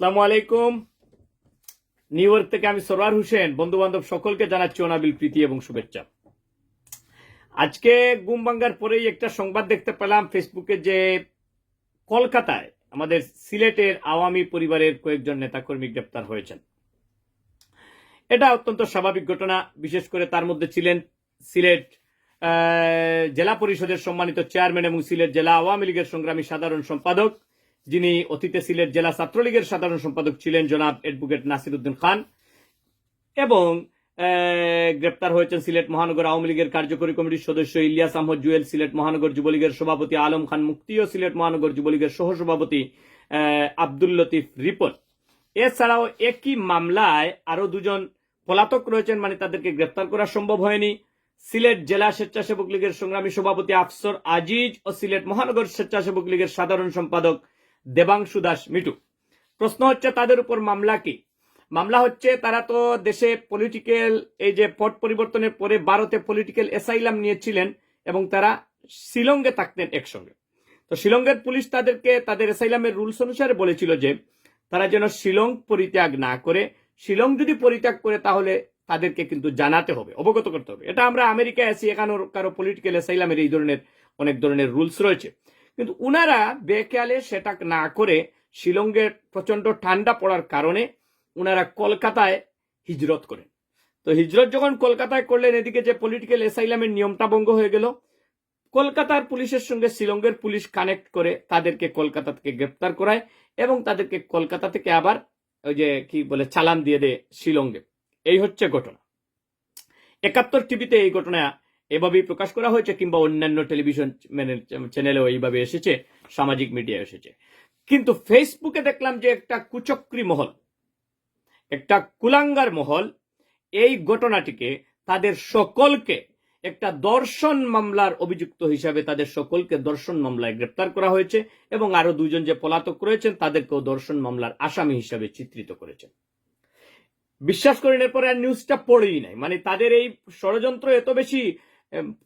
আসসালামু আলাইকুম new York থেকে আমি সরওয়ার হোসেন। বন্ধু বান্ধব সকলকে জানাচ্ছি অনাবিল প্রীতি এবং শুভেচ্ছা। আজকে গুম বাঙ্গার পরেই একটা সংবাদ দেখতে পেলাম ফেসবুকে যে কলকাতায় আমাদের সিলেটের আওয়ামী পরিবারের কয়েকজন নেতাকর্মী গ্রেপ্তার হয়েছেন। এটা অত্যন্ত স্বাভাবিক ঘটনা। বিশেষ করে তার মধ্যে ছিলেন সিলেট জেলা পরিষদের সম্মানিত চেয়ারম্যান এবং সিলেট জেলা আওয়ামী লীগের সংগ্রামী সাধারণ সম্পাদক যিনি অতীতে সিলেট জেলা ছাত্রলীগের সাধারণ সম্পাদক ছিলেন, জনাব অ্যাডভোকেট নাসির উদ্দিন খান, এবং গ্রেপ্তার হয়েছেন সিলেট মহানগর আওয়ামী লীগের কার্যকরী কমিটির সদস্য ইলিয়াস আহমদ জুয়েল, সিলেট মহানগর যুবলীগের সভাপতি আলম খান মুক্তি ও সিলেট মহানগর যুবলীগের সহসভাপতি আব্দুল লতিফ রিপন। এছাড়াও একই মামলায় আরও দুজন পলাতক রয়েছেন মানে তাদেরকে গ্রেপ্তার করা সম্ভব হয়নি। সিলেট জেলা স্বেচ্ছাসেবক লীগের সংগ্রামী সভাপতি আফসর আজিজ ও সিলেট মহানগর স্বেচ্ছাসেবক লীগের সাধারণ সম্পাদক দেবাংশু দাস মিটু প্রশ্ন হচ্ছে, তাদের উপর মামলা কি? মামলা হচ্ছে, তারা তো দেশে পলিটিক্যাল এই যে পট পরিবর্তনের পরে ভারতে পলিটিক্যাল এসাইলাম নিয়েছিলেন এবং তারা শিলংয়ে থাকতেন একসঙ্গে। তো শিলংয়ের পুলিশ তাদেরকে, তাদের এসাইলামের রুলস অনুসারে বলেছিল যে, তারা যেন শিলং পরিত্যাগ না করে, শিলং যদি পরিত্যাগ করে তাহলে তাদেরকে কিন্তু জানাতে হবে, অবগত করতে হবে। এটা আমরা আমেরিকায় আছি এখানে কারও পলিটিক্যাল এসাইলামের এই ধরনের, অনেক ধরনের রুলস রয়েছে। কিন্তু উনারা বেখেয়ালে সেটা না করে শিলংয়ের প্রচণ্ড ঠান্ডা পড়ার কারণে উনারা কলকাতায় হিজরত করেন। তো হিজরত যখন কলকাতায় করলেন, এদিকে যে পলিটিক্যাল এসাইলামের নিয়মটা ভঙ্গ হয়ে গেল, কলকাতার পুলিশের সঙ্গে শিলংয়ের পুলিশ কানেক্ট করে তাদেরকে কলকাতা থেকে গ্রেপ্তার করায় এবং তাদেরকে কলকাতা থেকে আবার ওই যে কি বলে, চালান দিয়ে দেয় শিলংয়ে। এই হচ্ছে ঘটনা। একাত্তর টিভিতে এই ঘটনা এভাবেই প্রকাশ করা হয়েছে কিংবা অন্যান্য টেলিভিশন চ্যানেলেও এইভাবে এসেছে, সামাজিক মিডিয়ায় এসেছে। কিন্তু ফেসবুকে দেখলাম যে একটা কুচক্রী মহল, একটা কুলাঙ্গার মহল, এই ঘটনাটিকে তাদের সকলকে একটা দর্শন মামলার অভিযুক্ত হিসাবে তাদের সকলকে দর্শন মামলায় গ্রেপ্তার করা হয়েছে এবং আরও দুজন যে পলাতক রয়েছেন তাদেরকেও দর্শন মামলার আসামি হিসাবে চিত্রিত করেছেন। বিশ্বাস করেন, এরপরে আর নিউজটা পড়েই নাই। মানে তাদের এই ষড়যন্ত্র এত বেশি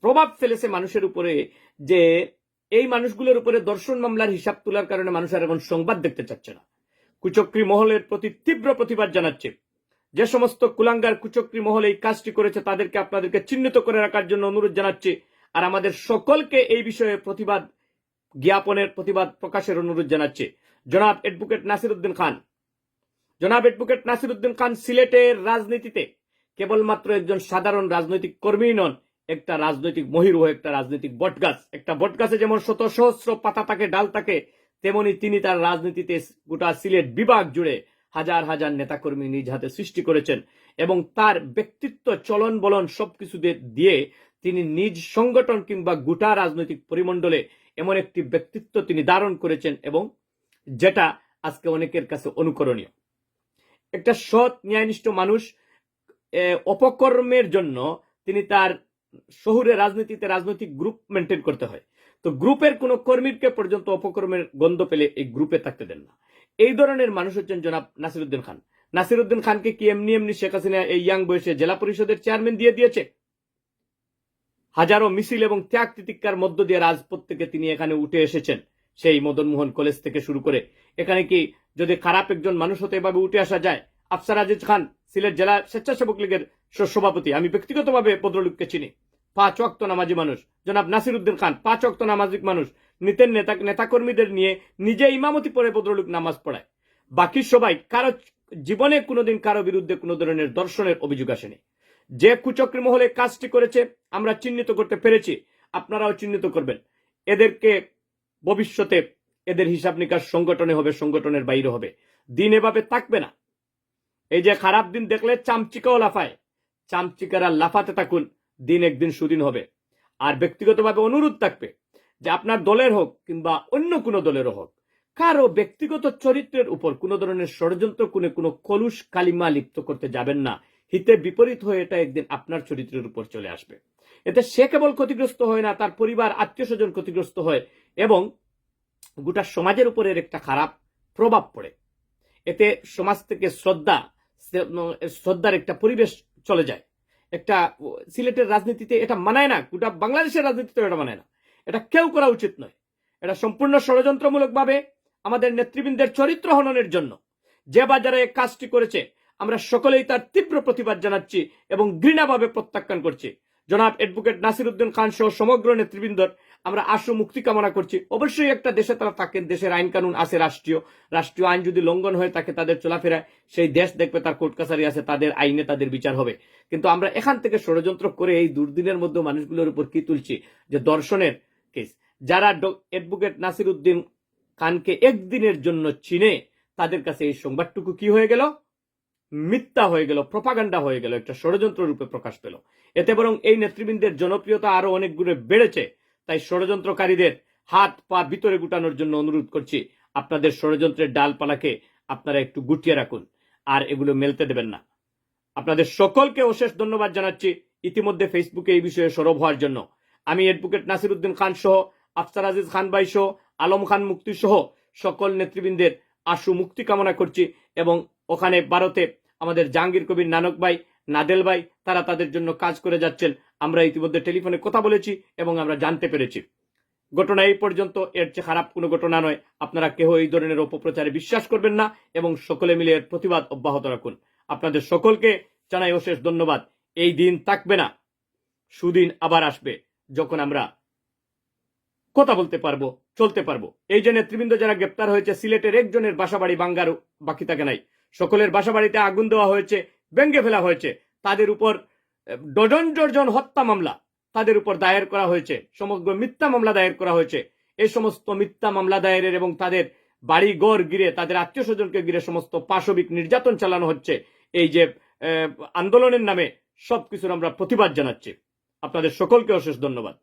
প্রভাব ফেলেছে মানুষের উপরে যে এই মানুষগুলোর উপরে দর্শন মামলার হিসাব তোলার কারণে মানুষ আর এখন সংবাদ দেখতে চাচ্ছে না। কুচক্রী মহলের প্রতি তীব্র প্রতিবাদ জানাচ্ছে। যে সমস্ত কুলাঙ্গার কুচক্রী মহল এই কাজটি করেছে, তাদেরকে আপনাদেরকে চিহ্নিত করে রাখার জন্য অনুরোধ জানাচ্ছে। আর আমাদের সকলকে এই বিষয়ে প্রতিবাদ, জ্ঞাপনের প্রতিবাদ প্রকাশের অনুরোধ জানাচ্ছে। জনাব অ্যাডভোকেট নাসির উদ্দিন খান। জনাব অ্যাডভোকেট নাসির উদ্দিন খান সিলেটের রাজনীতিতে কেবলমাত্র একজন সাধারণ রাজনৈতিক কর্মী নন একটা রাজনৈতিক মহিরু একটা রাজনৈতিক বটগাছ। একটা বটগাছে যেমন শত সহস্র পাতা থাকে ডাল থাকে তেমনি তিনি তার রাজনীতিতে গোটা সিলেট বিভাগ জুড়ে হাজার হাজার নেতাকর্মী নিজ হাতে সৃষ্টি করেছেন এবং তার ব্যক্তিত্ব, চলন বলন সবকিছু দিয়ে- তিনি নিজ সংগঠন কিংবা গোটা রাজনৈতিক পরিমণ্ডলে এমন একটি ব্যক্তিত্ব তিনি ধারণ করেছেন এবং যেটা আজকে অনেকের কাছে অনুকরণীয়। একটা সৎ, ন্যায়নিষ্ঠ মানুষ অপকর্মের জন্য তিনি তার শহুরে রাজনীতিতে রাজনৈতিক গ্রুপ মেনটেন করতে হয়। তো গ্রুপের কোনো কর্মীকে পর্যন্ত অপকর্মের গন্ধ পেলে এই গ্রুপে থাকতে দেন না। এই ধরনের মানুষ হচ্ছেন জনাব নাসিরুদ্দিন খান। নাসিরুদ্দিন খানকে কি এমনি এমনি শেখ হাসিনা এই ইয়াং বয়সে জেলা পরিষদের চেয়ারম্যান দিয়ে দিয়েছে? হাজারো মিছিল এবং ত্যাগ তিতিক্ষার মধ্য দিয়ে রাজপথ থেকে তিনি এখানে উঠে এসেছেন। সেই মদন মোহন কলেজ থেকে শুরু করে এখানে কি যদি খারাপ একজন মানুষ হতে এভাবে উঠে আসা যায়? আফসার আজিজ খান, সিলেট জেলা স্বেচ্ছাসেবক লীগের সভাপতি আমি ব্যক্তিগতভাবে ভদ্রলোককে চিনি। পাঁচ অক্ত নামাজি মানুষ। জনাব নাসির উদ্দিন খান, পাঁচ অক্ত নামাজিক মানুষ। নিতেন নেতা, নেতাকর্মীদের নিয়ে নিজে ইমামতি পরে ভদ্রলোক নামাজ পড়ায়। বাকি সবাই কারও জীবনে কোনোদিন কারও বিরুদ্ধে কোনো ধরনের দর্শনের অভিযোগ আসেনি। যে কুচক্রী মহলে কাজটি করেছে, আমরা চিহ্নিত করতে পেরেছি। আপনারাও চিহ্নিত করবেন। এদেরকে ভবিষ্যতে এদের হিসাব নিকাশ সংগঠনে হবে, সংগঠনের বাইরে হবে। দিন এভাবে থাকবে না। এই যে খারাপ দিন দেখলে চামচিকাও লাফায়। চামচিকারা লাফাতে থাকুন। দিন একদিন সুদিন হবে। আর ব্যক্তিগতভাবে অনুরোধ থাকবে যে আপনার দলের হোক কিংবা অন্য কোনো দলেরও হোক, কারও ব্যক্তিগত চরিত্রের উপর কোনো ধরনের ষড়যন্ত্র, কোনে, কোনো কলুষ, কালিমা লিপ্ত করতে যাবেন না। হিতে বিপরীত হয়ে এটা একদিন আপনার চরিত্রের উপর চলে আসবে। এতে সে কেবল ক্ষতিগ্রস্ত হয় না, তার পরিবার আত্মীয় স্বজন ক্ষতিগ্রস্ত হয় এবং গোটা সমাজের উপর একটা খারাপ প্রভাব পড়ে। এতে সমাজ থেকে শ্রদ্ধা, শ্রদ্ধার একটা পরিবেশ চলে যায়। একটা সিলেটের রাজনীতিতে এটা মানায় না, গোটা বাংলাদেশের রাজনীতিতে এটা মানায় না। এটা কেউ করা উচিত নয়। এটা সম্পূর্ণ ষড়যন্ত্রমূলকভাবে আমাদের নেতৃবৃন্দের চরিত্র হননের জন্য। যে বাজারে কাজটি করেছে, আমরা সকলেই তার তীব্র প্রতিবাদ জানাচ্ছি এবং ঘৃণাভাবে প্রত্যাখ্যান করছি। জনাব অ্যাডভোকেট নাসির উদ্দিন খান সহ সমগ্র নেতৃবৃন্দর আমরা আশু মুক্তি কামনা করছি। অবশ্যই একটা দেশে তারা থাকেন, দেশের আইন কানুন আছে রাষ্ট্রীয়। রাষ্ট্রীয় আইন যদি লঙ্ঘন হয়ে থাকে তাদের চলাফেরায় সেই দেশ দেখবে তার কোর্ট কাছারি আছে, তাদের আইনে তাদের বিচার হবে। কিন্তু আমরা এখান থেকে ষড়যন্ত্র করে এই দুর্দিনের মধ্যে মানুষগুলোর উপর কি তুলছি? যে দর্শনের কেস যারা অ্যাডভোকেট নাসির উদ্দিন খানকে একদিনের জন্য চিনে, তাদের কাছে এই সংবাদটুকু কি হয়ে গেল? মিথ্যা হয়ে গেল প্রপাগান্ডা হয়ে গেল, একটা ষড়যন্ত্র রূপে প্রকাশ পেল। এতে বরং এই নেতৃবৃন্দের জনপ্রিয়তা আরও অনেক গুণে বেড়েছে। তাই ষড়যন্ত্রকারীদের হাত পা ভিতরে গুটানোর জন্য অনুরোধ করছি, আপনাদের ষড়যন্ত্রের ডালপালাকে আপনারা একটু গুটিয়ে রাখুন, আর এগুলো মেলতে দেবেন না। আপনাদের সকলকে অশেষ ধন্যবাদ জানাচ্ছি ইতিমধ্যে ফেসবুকে এই বিষয়ে সরব হওয়ার জন্য। আমি অ্যাডভোকেট নাসির উদ্দিন খান সহ, আফসার আজিজ খান ভাই সহ, আলম খান মুক্তি সহ সকল নেতৃবৃন্দের আশু মুক্তি কামনা করছি এবং ওখানে ভারতে আমাদের জাহাঙ্গীর কবির নানক ভাই নাদেল ভাই, তারা তাদের জন্য কাজ করে যাচ্ছেন। আমরা ইতিমধ্যে টেলিফোনে কথা বলেছি এবং আমরা জানতে পেরেছি। ঘটনা এই পর্যন্ত, এর চেয়ে খারাপ কোনো ঘটনা নয়। আপনারা কেউ এই ধরনের অপপ্রচারে বিশ্বাস করবেন না এবং সকলে মিলে এর প্রতিবাদ অব্যাহত রাখুন। আপনাদের সকলকে জানাই অশেষ ধন্যবাদ। এই দিন থাকবে না, সুদিন আবার আসবে, যখন আমরা কথা বলতে পারব, চলতে পারব। এই যে নেতৃবৃন্দ যারা গ্রেপ্তার হয়েছে, সিলেটের একজনের বাসাবাড়ি বাঙ্গার, বাকি থাকে নাই। সকলের বাসাবাড়িতে আগুন দেওয়া হয়েছে ব্যঙ্গে ফেলা হয়েছে। তাদের উপর ডজন ডজন হত্যা মামলা তাদের উপর দায়ের করা হয়েছে। সমগ্র মিথ্যা মামলা দায়ের করা হয়েছে। এই সমস্ত মিথ্যা মামলা দায়েরের এবং তাদের বাড়ি গড় গিরে তাদের আত্মীয় স্বজনকে ঘিরে সমস্ত পাশবিক নির্যাতন চালানো হচ্ছে। এই যে আন্দোলনের নামে সবকিছুর আমরা প্রতিবাদ জানাচ্ছি। আপনাদের সকলকে অশেষ ধন্যবাদ।